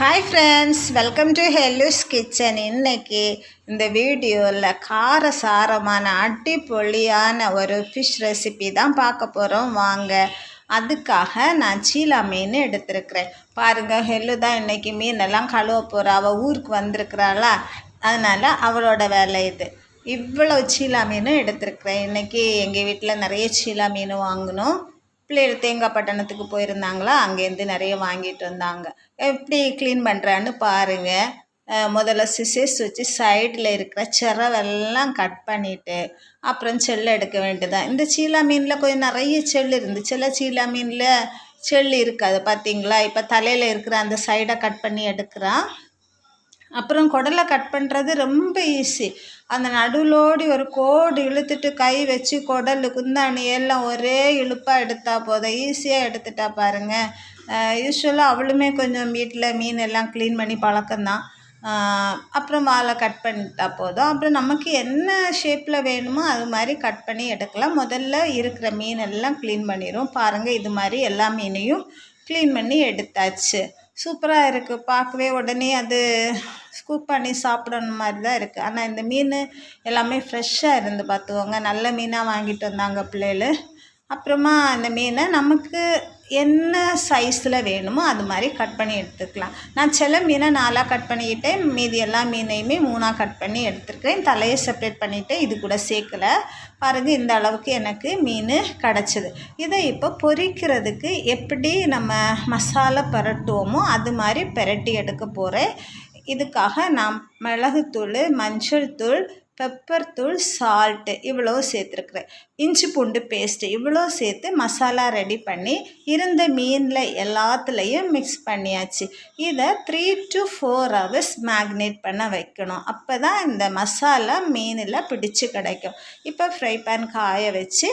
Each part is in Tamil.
ஹாய் ஃப்ரெண்ட்ஸ் வெல்கம் டு ஹெல்லூஸ் கிச்சன் இன்னைக்கு இந்த வீடியோவில் கார சாரமான அடிப்பொலியான ஒரு ஃபிஷ் ரெசிபி தான் பார்க்க போகிறோம் வாங்க அதுக்காக நான் சீலா மீன் எடுத்திருக்கிறேன். பாருங்கள் ஹெல்லு தான் இன்றைக்கி மீனெல்லாம் கழுவ போகிறா அவள் ஊருக்கு வந்திருக்கிறாளா? அதனால் அவளோட வேலை இது. இவ்வளோ சீலா மீன் எடுத்திருக்கிறேன். இன்றைக்கி எங்கள் வீட்டில் நிறைய சீலா மீன் வாங்கினோம். பிள்ளைகள் தேங்காய் பட்டணத்துக்கு போயிருந்தாங்களா? அங்கேருந்து நிறைய வாங்கிட்டு வந்தாங்க. எப்படி க்ளீன் பண்ணுறான்னு பாருங்கள் முதல்ல சிசேஸ் வச்சு சைடில் இருக்கிற செரவெல்லாம் கட் பண்ணிவிட்டு அப்புறம் செல் எடுக்க வேண்டியதான் இந்த சீலா மீனில் கொஞ்சம் நிறைய செல் இருந்துச்சுல சீலா மீனில் செல் இருக்காது பார்த்தீங்களா இப்போ தலையில் இருக்கிற அந்த சைடை கட் பண்ணி எடுக்கிறான். அப்புறம் குடலை கட் பண்ணுறது ரொம்ப ஈஸி அந்த நடுவுலோடி ஒரு கோடு இழுத்துட்டு கை வச்சு குடல் குந்தாணி எல்லாம் ஒரே இழுப்பாக எடுத்தால் போதும். ஈஸியாக எடுத்துட்டா பாருங்கள் யூஸ்வலாக அவளுமே கொஞ்சம் வீட்டில் மீன் எல்லாம் க்ளீன் பண்ணி பழக்கம்தான். அப்புறம் வாழை கட் பண்ணிட்டா போதும். அப்புறம் நமக்கு என்ன ஷேப்பில் வேணுமோ அது மாதிரி கட் பண்ணி எடுக்கலாம். முதல்ல இருக்கிற மீன் எல்லாம் க்ளீன் பண்ணிடும் பாருங்கள் இது மாதிரி எல்லா மீனையும் க்ளீன் பண்ணி எடுத்தாச்சு. சூப்பராக இருக்குது பார்க்கவே உடனே அது ஸ்கூப் பண்ணி சாப்பிடணும் மாதிரி தான் இருக்குது ஆனால் இந்த மீன் எல்லாமே ஃப்ரெஷ்ஷாக இருந்து பார்த்துக்கோங்க. நல்ல மீனாக வாங்கிட்டு வந்தாங்க பிள்ளைகள். அப்புறமா அந்த மீனை நமக்கு என்ன சைஸில் வேணுமோ அது மாதிரி கட் பண்ணி எடுத்துக்கலாம். நான் சில மீனை நாலாக கட் பண்ணிக்கிட்டேன். மீதி எல்லா மீனையுமே மூணாக கட் பண்ணி எடுத்துருக்கேன் தலையை செப்ரேட் பண்ணிவிட்டு இது கூட சேர்க்கலை. பாருங்கள் இந்த அளவுக்கு எனக்கு மீன் கிடச்சிது. இதை இப்போ பொரிக்கிறதுக்கு எப்படி நம்ம மசாலா பரட்டுவோமோ அது மாதிரி பரட்டி எடுக்க போகிறேன் இதுக்காக நான் மிளகுத்தூள் மஞ்சள் தூள் பெப்பர் தூள் சால்ட்டு இவ்வளோ சேர்த்துருக்குறேன். இஞ்சி பூண்டு பேஸ்ட்டு இவ்வளோ சேர்த்து மசாலா ரெடி பண்ணி இருந்த மீனில் எல்லாத்துலேயும் மிக்ஸ் பண்ணியாச்சு. இதை three to four hours marinate பண்ண வைக்கணும். அப்போ தான் இந்த மசாலா மீனில் பிடிச்சு கிடைக்கும். இப்போ ஃப்ரை பேன் காய வச்சு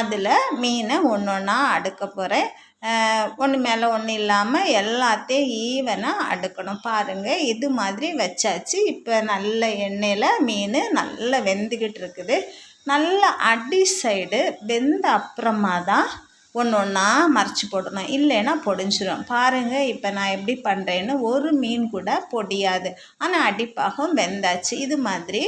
அதில் மீனை ஒன்று ஒன்றா அடுக்க போகிறேன் ஒன்று மேலே ஒன்று இல்லாமல் எல்லாத்தையும் ஈவனாக அடுக்கணும். பாருங்கள் இது மாதிரி வச்சாச்சு. இப்போ நல்ல எண்ணெயில் மீன் நல்லா வெந்துக்கிட்டு இருக்குது. நல்ல அடி சைடு வெந்த அப்புறமா தான் ஒன்று ஒன்றா மறைச்சி போடணும். இல்லைன்னா பொடிஞ்சிடும் பாருங்கள் இப்போ நான் எப்படி பண்ணுறேன்னு ஒரு மீன் கூட பொடியாது. ஆனால் அடிப்பாகவும் வெந்தாச்சு. இது மாதிரி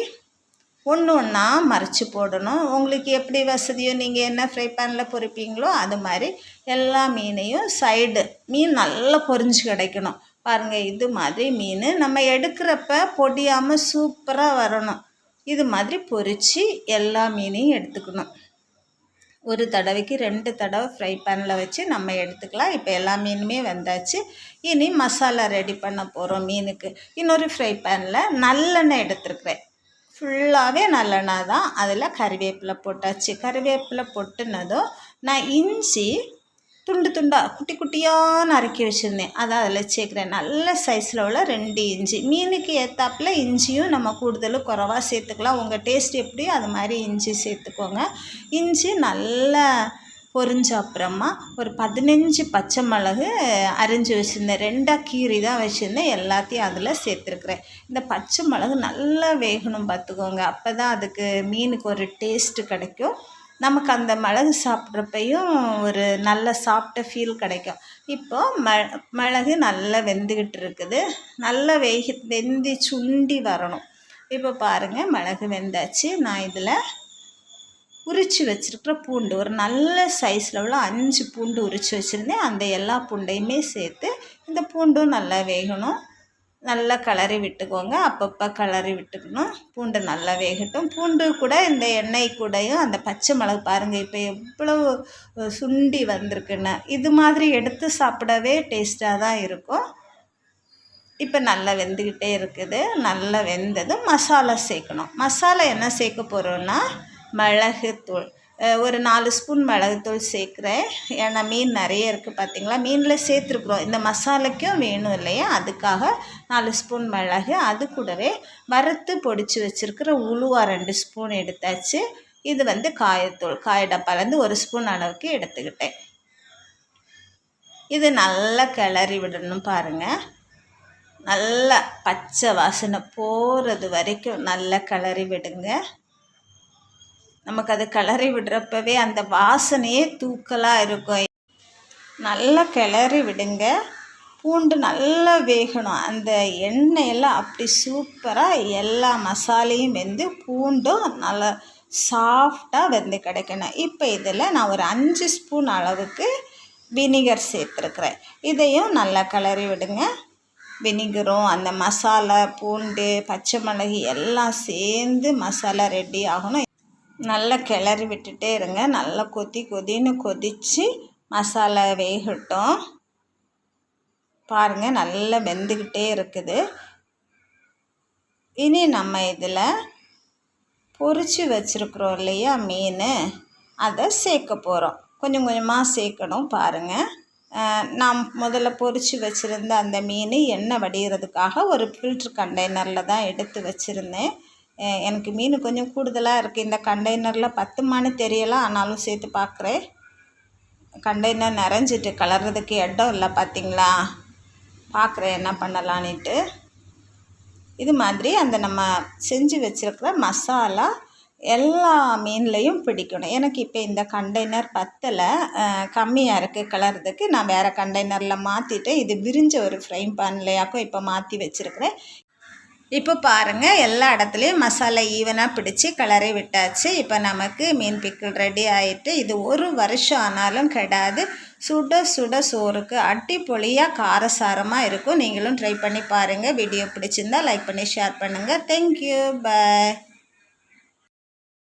ஒன்று ஒன்றா மறைச்சி போடணும். உங்களுக்கு எப்படி வசதியோ நீங்கள் என்ன ஃப்ரை பேனில் பொறிப்பீங்களோ அது மாதிரி எல்லா மீனையும் சைடு மீன் நல்லா பொறிஞ்சு கிடைக்கணும். பாருங்கள் இது மாதிரி மீன் நம்ம எடுக்கிறப்ப பொடியாமல் சூப்பராக வரணும். இது மாதிரி பொரித்து எல்லா மீனையும் எடுத்துக்கணும். ஒரு தடவைக்கு ரெண்டு தடவை ஃப்ரை பேனில் வச்சு நம்ம எடுத்துக்கலாம். இப்போ எல்லா மீனுமே வந்தாச்சு. இனி மசாலா ரெடி பண்ண போகிறோம் மீனுக்கு. இன்னொரு ஃப்ரை பேனில் நல்லெண்ணெய் எடுத்துருக்குறேன். ஃபுல்லாகவே நல்லெண்ணெய் தான் அதில் கறிவேப்பிலை போட்டாச்சு. கறிவேப்பிலை பொட்டுனதும் நான் இஞ்சி துண்டு துண்டாக குட்டி குட்டியாக நறுக்கி வச்சுருந்தேன். அதை அதில் சேர்க்குறேன். நல்ல சைஸில் உள்ள ரெண்டு இஞ்சி. மீனுக்கு ஏற்றாப்புல இஞ்சியும் நம்ம கூடுதலும் குறவாக சேர்த்துக்கலாம். உங்கள் டேஸ்ட் எப்படியோ அது மாதிரி இஞ்சி சேர்த்துக்கோங்க. இஞ்சி நல்லா பொரிஞ்ச அப்புறமா ஒரு பதினஞ்சு பச்சை மிளகு அரிஞ்சு வச்சுருந்தேன். ரெண்டாக கீரி தான் வச்சுருந்தேன். எல்லாத்தையும் அதில் சேர்த்துருக்குறேன். இந்த பச்சை மிளகு நல்லா வேகணும் பார்த்துக்கோங்க. அப்போ தான் அதுக்கு மீனுக்கு ஒரு டேஸ்ட்டு கிடைக்கும். நமக்கு அந்த மிளகு சாப்பிட்றப்பையும் ஒரு நல்ல சாப்பிட்ட ஃபீல் கிடைக்கும். இப்போது ம மிளகு நல்லா வெந்துக்கிட்டு இருக்குது. நல்லா வேகி வெந்தி சுண்டி வரணும். இப்போ பாருங்கள் மிளகு வெந்தாச்சு. நான் இதில் உரித்து வச்சுருக்கிற பூண்டு. ஒரு நல்ல சைஸில் உள்ள அஞ்சு பூண்டு உரித்து வச்சுருந்தேன். அந்த எல்லா பூண்டையுமே சேர்த்து இந்த பூண்டும் நல்லா வேகணும். நல்லா கிளறி விட்டுக்கோங்க. அப்பப்போ கிளறி விட்டுக்கணும். பூண்டு நல்லா வேகட்டும். பூண்டு கூட இந்த எண்ணெய் கூடையும் அந்த பச்சை மிளகு பாருங்கள் இப்போ எவ்வளோ சுண்டி வந்திருக்குன்னு. இது மாதிரி எடுத்து சாப்பிடவே டேஸ்ட்டாக தான் இருக்கும். இப்போ நல்லா வெந்துக்கிட்டே இருக்குது. நல்லா வெந்ததும் மசாலா சேர்க்கணும். மசாலா என்ன சேர்க்க போகிறோன்னா மிளகுத்தூள் ஒரு நாலு ஸ்பூன் மிளகுத்தூள் சேர்க்குறேன். ஏன்னா மீன் நிறைய இருக்குது பார்த்திங்களா? மீனில் சேர்த்துருக்குறோம். இந்த மசாலைக்கும் வேணும் இல்லையா? அதுக்காக நாலு ஸ்பூன் மிளகு. அது கூடவே வறுத்து பொடிச்சு வச்சுருக்கிற உளுவா ரெண்டு ஸ்பூன் எடுத்தாச்சு. இது வந்து காயத்தூள். காய டப்பாலேருந்து ஒரு ஸ்பூன் அளவுக்கு எடுத்துக்கிட்டேன். இது நல்லா கிளறி விடணும் பாருங்கள் நல்லா பச்சை வாசனை போகிறது வரைக்கும் நல்லா கிளறி விடுங்க. நமக்கு அதை கிளறி விடுறப்பவே அந்த வாசனையே தூக்கலாக இருக்கும். நல்லா கிளறி விடுங்க. பூண்டு நல்லா வேகணும். அந்த எண்ணெயெல்லாம் அப்படி சூப்பராக எல்லா மசாலையும் வெந்து பூண்டும் நல்லா சாஃப்டாக வெந்து கிடைக்கணும். இப்போ இதில் நான் ஒரு அஞ்சு ஸ்பூன் அளவுக்கு வினிகர் சேர்த்துருக்குறேன். இதையும் நல்லா கிளறி விடுங்க. வினிகரும் அந்த மசாலா பூண்டு பச்சை மிளகு எல்லாம் சேர்ந்து மசாலா ரெடி ஆகணும். நல்லா கிளறி விட்டுட்டே இருங்க. நல்லா கொதி கொதின்னு கொதித்து மசாலா வேகட்டும். பாருங்கள் நல்லா வெந்துக்கிட்டே இருக்குது. இனி நம்ம இதில் பொறிச்சு வச்சுருக்குறோம் இல்லையா மீன்? அதை சேர்க்க போகிறோம் கொஞ்சம் கொஞ்சமாக சேர்க்கணும் பாருங்கள் நாம் முதல்ல பொரித்து வச்சுருந்த அந்த மீன் எண்ணெய் வடிகிறதுக்காக ஒரு ஃபில்ட்ரு கண்டெய்னரில் தான் எடுத்து வச்சுருந்தேன். எனக்கு மீன் கொஞ்சம் கூடுதலாக இருக்குது இந்த கண்டெய்னரில் பத்துமான்னு தெரியலாம் ஆனாலும் சேர்த்து பார்க்குறேன் கண்டெய்னர் நிறைஞ்சிட்டு கலர்றதுக்கு இடம் இல்லை பார்த்தீங்களா பார்க்குறேன் என்ன பண்ணலான்ட்டு இது மாதிரி அந்த நம்ம செஞ்சு வச்சுருக்கிற மசாலா எல்லா மீன்லேயும் பிடிக்கணும். எனக்கு இப்போ இந்த கண்டெய்னர் பத்தலை. கம்மியாக இருக்குது கலர்றதுக்கு. நான் வேறு கண்டெய்னரில் மாற்றிட்டு இது விரிஞ்ச ஒரு ஃப்ரைங் பேன்லையாக்கும் இப்போ மாற்றி வச்சுருக்கிறேன். இப்போ பாருங்கள் எல்லா இடத்துலையும் மசாலா ஈவனாக பிடிச்சி கலரை விட்டாச்சு. இப்போ நமக்கு மீன் பிக்கிள் ரெடி ஆகிட்டு இது ஒரு வருஷம் ஆனாலும் கெடாது. சுட சுட சோறுக்கு அட்டிப்பொழியாக காரசாரமாக இருக்கும். நீங்களும் ட்ரை பண்ணி பாருங்கள் வீடியோ பிடிச்சிருந்தா லைக் பண்ணி ஷேர் பண்ணுங்கள் தேங்க்யூ பாய்